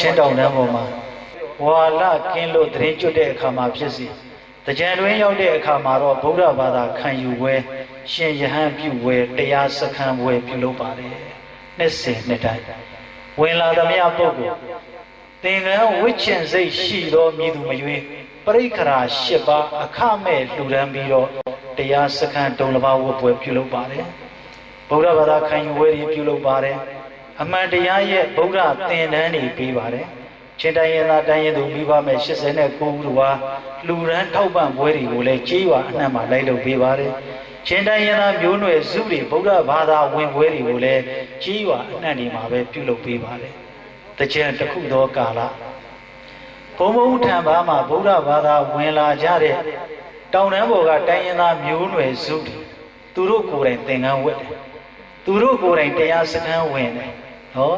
ချင်းတောင်တန်းပေါ်မှာဝါလကင်းလို့တရင်ကျွတ်တဲ့အခါမှာဖြစ်စီတကြံတွင်ရောက်တဲ့အခါမှာတော့ဗုဒ္ဓဘာသာခံယူဝဲရှင်ယဟန်ပြုဝဲတရားစခန်းဝဲပြုလုပ်ပါတယ်နှစ်စဉ်နှစ်တိုင်းဝင်လာသမျှပုဂ္ဂိုလ်သင်္ကန်းဝိချင်စိတ်ရှိသောမြည်သူမရွေးပရိက္ခရာ၈ပါးအခမဲ့လှူဒန်းပြီးတော့တရားစခန်းတုံးတစ်ပါးဝတ်ပွဲပြုလုပ်ပါတယ်ဗုဒ္ဓဘာသာခံယူဝဲတွေပြုလုပ်ပါတယ် အမှန်တရားရဲ့ဗုဒ္ဓသင်တန်းတွေပြီးပါတယ်ချင်းတိုင်းရင်သားတိုင်းရင်သူမိဘမဲ့89ဦးတို့ဟာလူရန်ထောက်ပံ့ပွဲတွေကိုလည်းကြေးရွာအနှံ့မှာလိုက်လုပ်ပေးပါတယ်ချင်းတိုင်းရင်သားမျိုးနွယ်စုတွေဗုဒ္ဓဘာသာဝင်ပွဲတွေကိုလည်းကြေးရွာအနှံ့တွေမှာပဲပြုလုပ်ပေးပါတယ်တကြံတစ်ခုသောကာလဘုံဘုံထံဘာမှာဗုဒ္ဓဘာသာဝင်လာကြတဲ့တောင်တန်းဘော်ကတိုင်းရင်သားမျိုးနွယ်စုတွေသူတို့ကိုယ်တိုင်သင်္ကန်းဝတ်တယ်သူတို့ကိုယ်တိုင်တရားစခန်းဝင်တယ် ဟော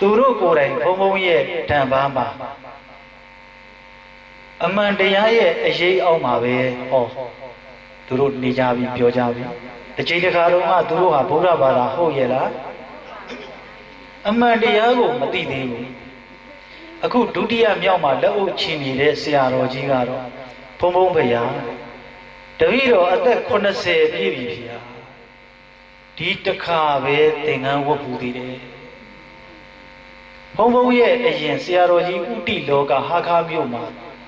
သူတို့ကိုယ်တိုင်ဘုံဘုံရဲ့တံပန်းပါအမှန်တရားရဲ့အရေးအောက်မှာပဲဟောသူတို့နေကြပြီပြောကြပြီတစ်ချိန်တစ်ခါတော့ကသူတို့ဟာဗုဒ္ဓဘာသာဟုတ်ရဲ့လားအမှန်တရားကိုမသိသေးဘူးအခုဒုတိယမြောက်မှာလက်အုပ်ချင်နေတဲ့ဆရာတော်ကြီးကတော့ဘုံဘုံဖရာတပည့်တော်အသက်80ပြည့်ပြီဖရာဒီတစ်ခါပဲသင်္ကန်းဝတ်ပူသေးတယ် ဘုံဘုံရဲ့အရင်ဆရာတော်ကြီးဥတိလောကဟာခါမြို့မှာ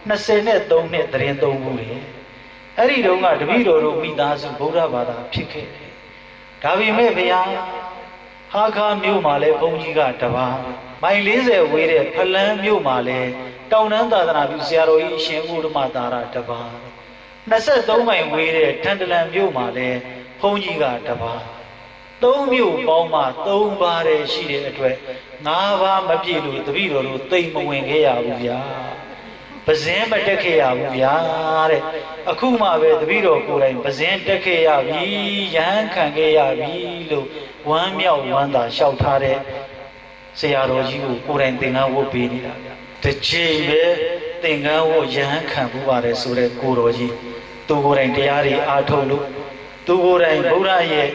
23နှစ်တရင်သုံးဘူးလေအဲ့ဒီတုန်းကတပည့်တော်တို့မိသားစုဗုဒ္ဓဘာသာဖြစ်ခဲ့တယ်ဒါပေမဲ့ဗျာဟာခါမြို့မှာလဲဘုန်းကြီးကတပါးမိုင်40ဝေးတဲ့ဖလန်းမြို့မှာလဲတောင်တန်းသာသနာပြုဆရာတော်ကြီးအရှင်ဥဒ္ဓမသာရတပါး23မိုင်ဝေးတဲ့ထန်တလန်မြို့မှာလဲဘုန်းကြီးကတပါးသုံးမြို့ပေါင်းမှသုံးပါးတည်းရှိတဲ့အတွက် ငါးပါးမပြည့်လို့တပည့်တော်တို့သိမ့်မဝင်ခဲ့ရဘူးဗျာပဇင်းမတက်ခဲ့ရဘူးဗျာတဲ့အခုမှပဲတပည့်တော်ကိုယ်တိုင်ပဇင်းတက်ခဲ့ရပြီရဟန်းခံခဲ့ရပြီလို့ဝမ်းမြောက်ဝမ်းသာလျှောက်ထားတဲ့ဆရာတော်ကြီးကိုကိုယ်တိုင်သင်္ကန်းဝတ်ပေးနေတာဗျာတစ်ချိန်ပဲသင်္ကန်းဝတ်ရဟန်းခံပူပါတယ်ဆိုတဲ့ကိုတော်ကြီးသူကိုယ်တိုင်တရားတွေအားထုတ်လို့သူကိုယ်တိုင်ဗုဒ္ဓရဲ့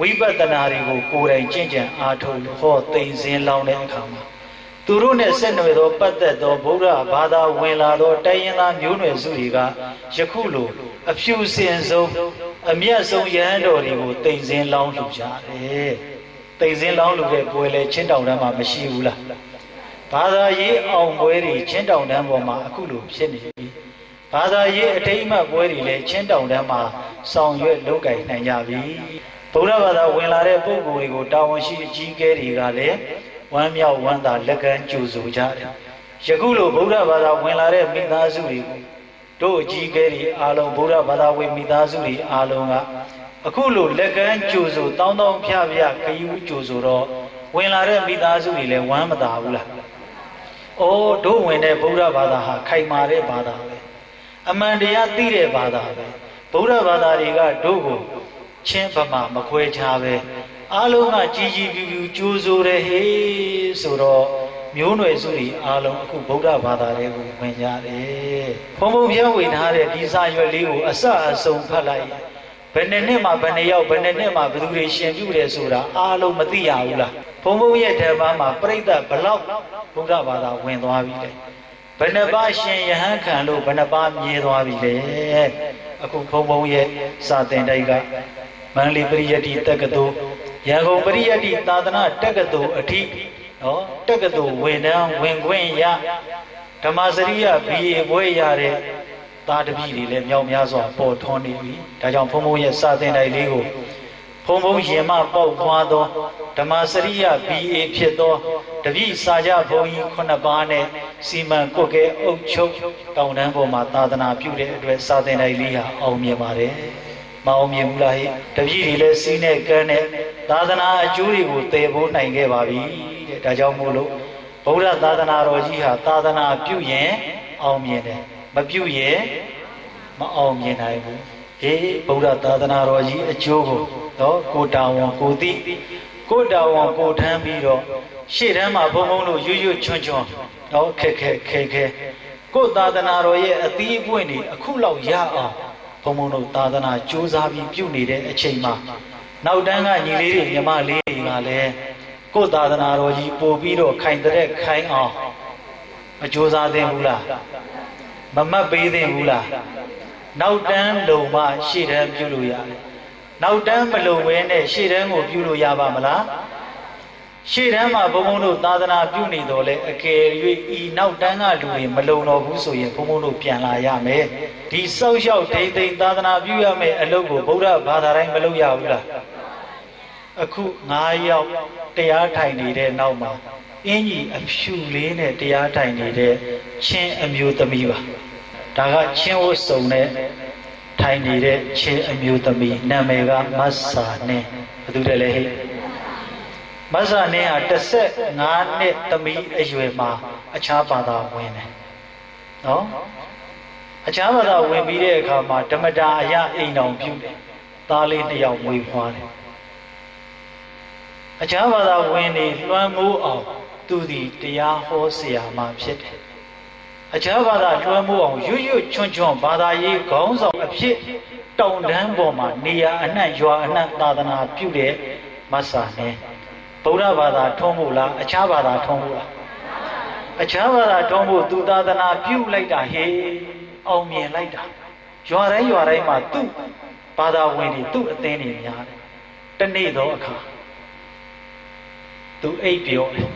ဝိပဿနာတွေကိုကိုယ်တိုင်ကျင့်ကြံအားထုတ်လို့ဟောသိမ့်စင်းလောင်းတဲ့အခါမှာသူတို့နဲ့ဆက်နွယ်သောပတ်သက်သောဗုဒ္ဓဘာသာဝင်လာသောတိုင်းရင်းသားမျိုးနွယ်စုတွေကယခုလိုအဖြူစင်ဆုံးအမျက်ဆုံးရဟန်းတော်တွေကိုသိမ့်စင်းလောင်းလှူကြတယ်။သိမ့်စင်းလောင်းလှူတဲ့ပွဲလဲချင်းတောင်တန်းမှာမရှိဘူးလား။ဘာသာရေးအောင်ပွဲတွေချင်းတောင်တန်းပေါ်မှာအခုလိုဖြစ်နေပြီ။ဘာသာရေးအထိမ်းအမှတ်ပွဲတွေလည်းချင်းတောင်တန်းမှာဆောင်ရွက်လုပ်ကိုင်နိုင်ကြပြီ။ ဗုဒ္ဓဘာသာဝင်လာတဲ့ပုဂ္ဂိုလ်တွေကိုတာဝန်ရှိအကြီးအကဲတွေကလည်းဝမ်းမြောက်ဝမ်းသာလက်ကမ်းကြိုဆိုကြတယ်။ယခုလိုဗုဒ္ဓဘာသာဝင်လာတဲ့မိသားစုတွေကိုတို့အကြီးအကဲတွေအားလုံးဗုဒ္ဓဘာသာဝင်မိသားစုတွေအားလုံးကအခုလိုလက်ကမ်းကြိုဆိုတောင်းတောင်းဖြဖြခယူကြိုဆိုတော့ဝင်လာတဲ့မိသားစုတွေလည်းဝမ်းမသာဘူးလား။အိုးတို့ဝင်တဲ့ဗုဒ္ဓဘာသာဟာခိုင်မာတဲ့ဘာသာပဲ။အမှန်တရားသိတဲ့ဘာသာပဲ။ဗုဒ္ဓဘာသာတွေကတို့ကို ချင်းဗမာမခွဲခြားပဲအားလုံးကကြီးကြီးပြူပြူကြိုးစိုးတယ်ဟေးဆိုတော့မျိုးနွယ်စုတွေအားလုံးအခုဗုဒ္ဓဘာသာတွေကိုဝင်ကြတယ်ဘုံဘုံပြဝေထားတဲ့ဒီစာရွက်လေးကိုအစအဆုံးဖတ်လိုက်ဘယ်နှစ်နှစ်မှဘယ်နှစ်ယောက်ဘယ်နှစ်နှစ်မှဘယ်သူတွေရှင်ပြုတယ်ဆိုတာအားလုံးမသိရဘူးလားဘုံဘုံရဲ့ဓမ္မမှာပြိဿဘလောက်ဗုဒ္ဓဘာသာဝင်သွားပြီလေဘယ်နှပါရှင်ယဟန်ခံလို့ဘယ်နှပါမြဲသွားပြီလေအခုဘုံဘုံရဲ့စာသင်တိုက်က မန္တလေးပရိယတ္တိတက္ကသိုလ်ရန်ကုန်ပရိယတ္တိသာသနာတက္ကသိုလ်အထိနော်တက္ကသိုလ်ဝင်တန်းဝင်ခွင့်ရဓမ္မစရိယ BA ဘွဲရတဲ့သားတပည့်တွေလည်းမြောက်များစွာပေါ်ထွန်းနေပြီဒါကြောင့်ဘုံဘုံရဲ့စာသင်တိုက်လေးကိုဘုံဘုံရင်မပေါက်သွားသောဓမ္မစရိယ BA ဖြစ်သောတပည့်စာကြဘုံကြီးခုနှစ်ပါးနဲ့စီမံကွက်ကဲအုပ်ချုပ်တောင်တန်းပေါ်မှာသာသနာပြုတဲ့အတွက်စာသင်တိုက်လေးဟာအောင်မြင်ပါတယ် မအောင်မြင်ဘူးလားဟဲ့တပည့်တွေလည်းစီးနဲ့ကန်းနဲ့သာသနာအကျိုးတွေကိုတည်ဖို့နိုင်ခဲ့ပါပြီတဲ့ဒါကြောင့်မို့လို့ဗုဒ္ဓသာသနာတော်ကြီးဟာသာသနာပြုရင်အောင်မြင်တယ်မပြုရင်မအောင်မြင်နိုင်ဘူးဟေးဗုဒ္ဓသာသနာတော်ကြီးအကျိုးကိုတော့ကိုတာဝန်ကိုသိကိုတာဝန်ကိုထမ်းပြီးတော့ရှေ့တန်းမှာဘုံဘုံတို့ရွရွချွန်းချွန်းတော့ခက်ခက်ခဲခဲကိုသာသနာတော်ရဲ့အသီးအပွင့်တွေအခုလောက်ရအောင် ဘုံဘုံတို့သာသနာကြိုးစားပြီးပြုနေတဲ့အချိန်မှာနောက်တန်းကညီလေးတွေညီမလေးတွေကလည်းကိုသာသနာတော်ကြီးပို့ပြီးတော့ခိုင်တဲ့ခိုင်အောင်မကြိုးစားသင့်ဘူးလားမမတ်ပေးသင့်ဘူးလားနောက်တန်းလုံမှရှေ့တန်းပြုလို့ရတယ်နောက်တန်းမလုံဘဲနဲ့ရှေ့တန်းကိုပြုလို့ရပါမလား ရှေ့တန်းမှာဘုံဘုံတို့သာသနာပြုနေတော်လဲအကယ်၍ဤနောက်တန်းကလူတွေမလုံတော့ဘူးဆိုရင်ဘုံဘုံတို့ပြန်လာရမယ်ဒီစောက်ရှောက်ဒိမ့်သိမ့်သာသနာပြုရမယ်အလုပ်ကိုဗုဒ္ဓဘာသာတိုင်းမလုပ်ရဘူးလားအခု9ယောက်တရားထိုင်နေတဲ့နောက်မှာအင်းကြီးအဖြူလေးနဲ့တရားထိုင်နေတဲ့ချင်းအမျိုးသမီးပါဒါကချင်းဝတ်စုံနဲ့ထိုင်နေတဲ့ချင်းအမျိုးသမီးနာမည်ကမဆာနဲ့ဘယ်သူတည်းလဲဟဲ့ မဆာနဲ့ဟာ15နှစ်သမီးအရွယ်မှာအခြားဘာသာဝင်တယ်နော်အခြားဘာသာဝင်ပြီးတဲ့အခါမှာဓမ္မတာအရအိမ်တော်ပြုတယ်သားလေးနှစ်ယောက်မွေးဖွားတယ်အခြားဘာသာဝင်နေလွှမ်းမိုးအောင်သူသည်တရားဟောဆရာမှဖြစ်တယ်အခြားဘာသာလွှမ်းမိုးအောင်ရွရွချွန်းချွန်းဘာသာရေးခေါင်းဆောင်အဖြစ်တောင်တန်းပေါ်မှာနေရာအနှံ့ရွာအနှံ့သာသနာပြုတဲ့မဆာနဲ့ ဗုဒ္ဓဘာသာထုံးဖို့လားအခြားဘာသာထုံးဖို့လားအခြားဘာသာထုံးဖို့သူသာသနာပြုလိုက်တာဟေးအောင်မြင်လိုက်တာရွာတိုင်းရွာတိုင်းမှာသူ့ဘာသာဝင်တွေသူ့အသင်းတွေများတယ်တနေ့တော့အခါသူအိပ်ပြောတယ်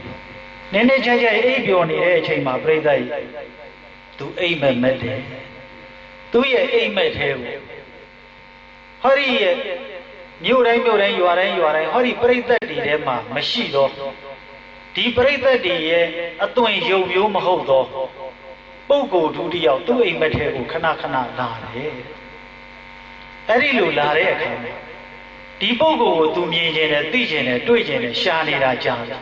နည်းနည်းချာချာအိပ်ပြောနေတဲ့အချိန်မှာပြိဿကြီးသူအိပ်မက်မက်တယ်သူရဲ့အိပ်မက်သေးကိုဟောဒီရဲ့ မြို့တိုင်းမြို့တိုင်းရွာတိုင်းရွာတိုင်းဟောဒီပြိဿတွေထဲမှာမရှိတော့ဒီပြိဿတွေရဲ့အသွင်ယုံမျိုးမဟုတ်တော့ပုဂ္ဂိုလ်ဒုတိယသူ့အိမ်မက်ထဲကိုခဏခဏလာတယ်အဲ့ဒီလိုလာတဲ့အခါမှာဒီပုဂ္ဂိုလ်ကိုသူမြင်ခြင်းနဲ့သိခြင်းနဲ့တွေ့ခြင်းနဲ့ရှားနေတာကြာတယ်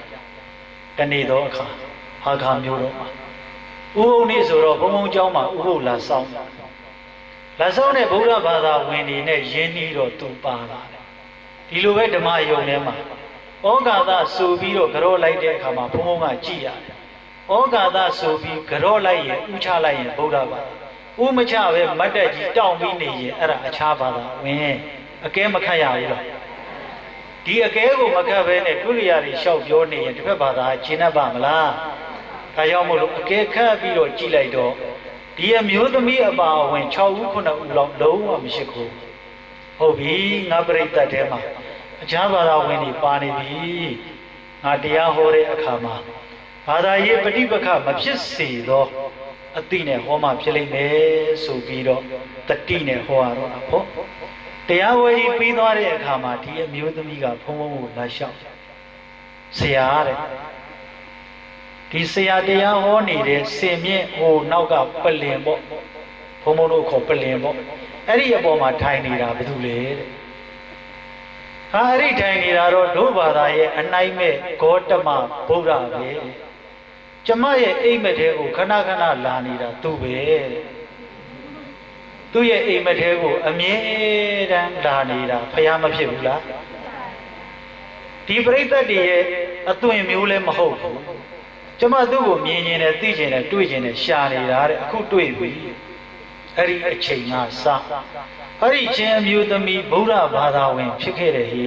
တနေ့တော့အခါဟာခါမျိုးတော့မှာဥဟုတ်နေ့ဆိုတော့ဘုံဘုံเจ้าမှာဥဟုတ်လာဆောင်လာဆောင်တဲ့ဗုဒ္ဓဘာသာဝင်တွေနဲ့ယင်းနှီးတော့သူပါလာတယ် ဒီလိုပဲဓမ္မယုံထဲမှာဩဃာသဆိုပြီးတော့ကြောလိုက်တဲ့အခါမှာဘုံဘုံကကြည်ရတယ်ဩဃာသဆိုပြီးကြောလိုက်ရင်ဥချလိုက်ရင်ဗုဒ္ဓဘာသာဥမချပဲမတ်တက်ကြီးတောင်းပြီးနေရင်အဲ့ဒါအခြားဘာသာဝင်အကဲမခတ်ရဘူးလားဒီအကဲကိုမခတ်ဘဲနဲ့ဒုရိယာတွေလျှောက်ပြောနေရင်တစ်ဖက်ဘာသာရှင်းတတ်ပါမလားဒါကြောင့်မို့လို့အကဲခတ်ပြီးတော့ကြည်လိုက်တော့ဒီအမျိုးသမီးအပါအဝင်6ဦး9ဦးလောက်လုံးဝမရှိဘူး ဟုတ်ပြီငါပြိတ္တထဲမှာအခြားဘာသာဝင်တွေပါနေပြီငါတရားဟောတဲ့အခါမှာဘာသာရေးပฏิပက္ခမဖြစ်စေသောအတိနဲ့ဟောမှဖြစ်လိမ့်မယ်ဆိုပြီးတော့တတိနဲ့ဟောရတော့တာပေါ့တရားဝဲကြီးပြီးသွားတဲ့အခါမှာဒီအမျိုးသမီးကဖုံးဖုံးကိုလာလျှောက်ဆရာတဲ့ဒီဆရာတရားဟောနေတဲ့စင်မြင့်ဟိုနောက်ကပလင်ပေါ့ဘုံဘုံတို့ခေါ်ပလင်ပေါ့ အဲ့ဒီအပေါ်မှာထိုင်နေတာဘာလို့လဲတဲ့ဟာအဲ့ဒီထိုင်နေတာတော့ဒုဘာသာရဲ့အနိုင်မဲ့ဂေါတမဗုဒ္ဓပဲကျမရဲ့အိမ်မက်တဲကိုခဏခဏလာနေတာသူပဲတဲ့သူ့ရဲ့အိမ်မက်ထဲကိုအမြဲတမ်းလာနေတာဖျားမဖြစ်ဘူးလားဒီပြိဿတ်တွေရဲ့အသွင်မျိုးလည်းမဟုတ်ဘူးကျမသူ့ကိုမြင်နေတယ်သိကျင်တယ်တွေ့ကျင်တယ်ရှာနေတာတဲ့အခုတွေ့ပြီ အဲ့ဒီအချိန်ကစအဲ့ဒီချင်းအမျိုးသမီးဗုဒ္ဓဘာသာဝင် ဖြစ်ခဲ့တယ်ဟိ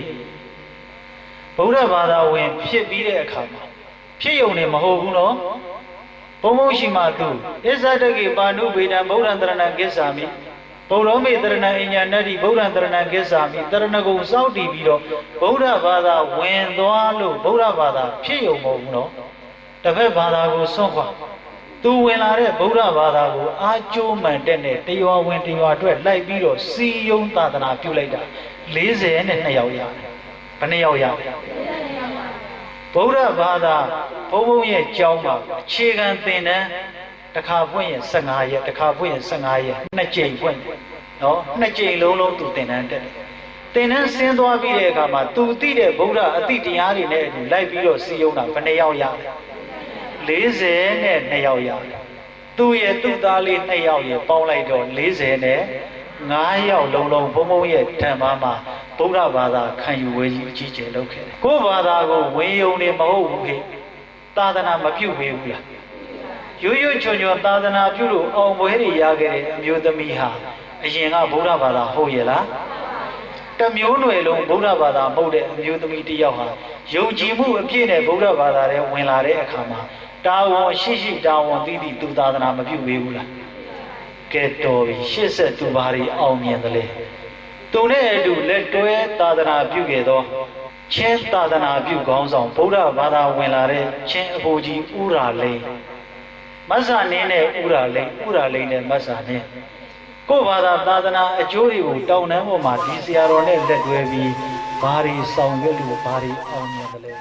ဗုဒ္ဓဘာသာဝင် ဖြစ်ပြီးတဲ့အခါမှာဖြစ်ယုံနေမဟုတ်ဘူးနော်ဘုံဘုံရှိမှသူအစ္ဆတကေပါဏုဗေဒံဗုဒ္ဓံတရဏံကိစ္ဆာမိဗုဒ္ဓမေတရဏံအညာနတ္တိဗုဒ္ဓံတရဏံကိစ္ဆာမိတရဏဂုံစောင့်တည်ပြီးတော့ဗုဒ္ဓဘာသာဝင်သွားလို့ဗုဒ္ဓဘာသာဖြစ်ယုံမဟုတ်ဘူးနော်တစ်ဖက်ဘာသာကိုစွန့်ခွာ သူဝင်လာတဲ့ဗုဒ္ဓဘာသာကိုအာကျိုးမှန်တဲ့နဲ့တရွာဝင်တရွာအတွက်လိုက်ပြီးတော့စီယုံသာသနာပြုလိုက်တာ40နဲ့2ယောက်ရတယ်ဘယ်နှစ်ယောက်ရဗုဒ္ဓဘာသာဘုံဘုံရဲ့ကျောင်းမှာအခြေခံသင်တန်းတစ်ခါဖွင့်ရင်15ရက်တစ်ခါဖွင့်ရင်15ရက်နှစ်ကြိမ်ဖွင့်တယ်နော်နှစ်ကြိမ်လုံးလုံးသူသင်တန်းတက်တယ်သင်တန်းဆင်းသွားပြီးတဲ့အခါမှာသူသိတဲ့ဗုဒ္ဓအတိတရားတွေနဲ့အတူလိုက်ပြီးတော့စီယုံတာဘယ်နှစ်ယောက်ရလဲ 40နဲ့2ယောက်ရတယ်သူ့ရဲ့သူ့သားလေး2ယောက်ရဲ့ပေါင်းလိုက်တော့40နဲ့9ယောက်လုံးလုံးဘုံဘုံရဲ့ဓမ္မမှာဗုဒ္ဓဘာသာခံယူဝေကြီးအကြီးကျယ်လုပ်ခဲ့တယ်ကိုယ်ဘာသာကိုဝင်ယုံနေမဟုတ်ဘူးခေသာသနာမပြုတ်ဘူးလားရွရွချွန်ချွန်သာသနာပြုလို့အောင်ပွဲတွေရခဲ့တဲ့အမျိုးသမီးဟာအရင်ကဗုဒ္ဓဘာသာဟုတ်ရဲ့လားတမျိုးနွယ်လုံးဗုဒ္ဓဘာသာမဟုတ်တဲ့အမျိုးသမီးတစ်ယောက်ဟာယုံကြည်မှုအပြည့်နဲ့ဗုဒ္ဓဘာသာထဲဝင်လာတဲ့အခါမှာ တာဝန်ရှိရှိတာဝန်သိသိသူသာသနာမပြုတ်ဘူးလားကဲတော်ပြီရှစ်ဆက်သူဘာတွေအောင်မြင်သလဲသူနဲ့အတူလက်တွဲသာသနာပြုခဲ့သောချင်းသာသနာပြုခေါင်းဆောင်ဗုဒ္ဓဘာသာဝင်လာတဲ့ချင်းအဖိုးကြီးဥရာလိန်မဆာနင်းနဲ့ဥရာလိန်ဥရာလိန်နဲ့မဆာနင်းကိုယ်ဘာသာသာသနာအကျိုးတွေကိုတောင်းတန်းပေါ်မှာဒီဆရာတော်နဲ့လက်တွဲပြီးဘာတွေဆောင်ရွက်လို့ဘာတွေအောင်မြင်သလဲ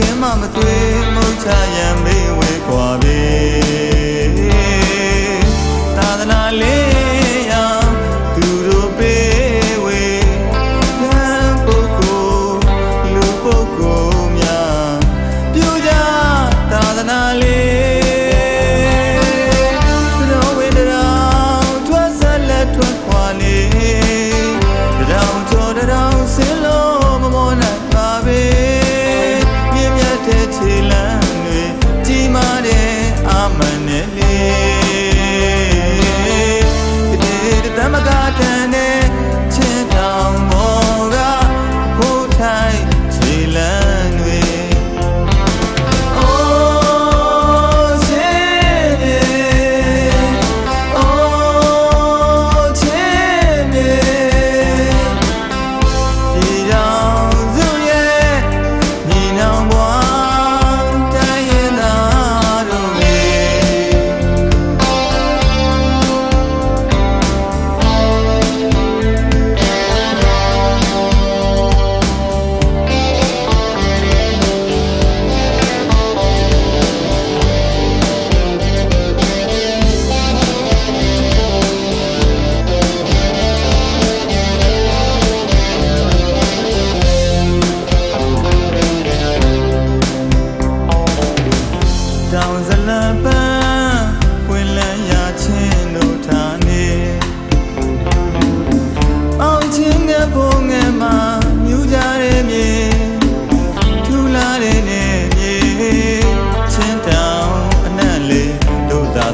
ဖြာကင်းမမသွေမုတ်ချရံမေးဝဲก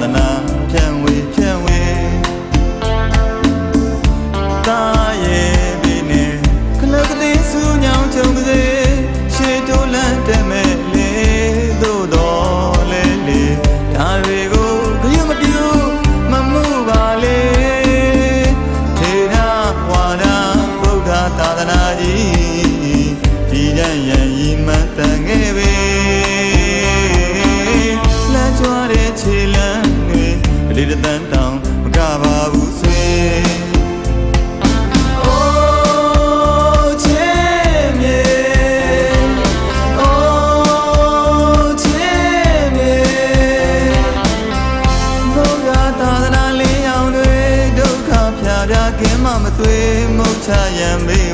banana. မုတ်ချရန်မေး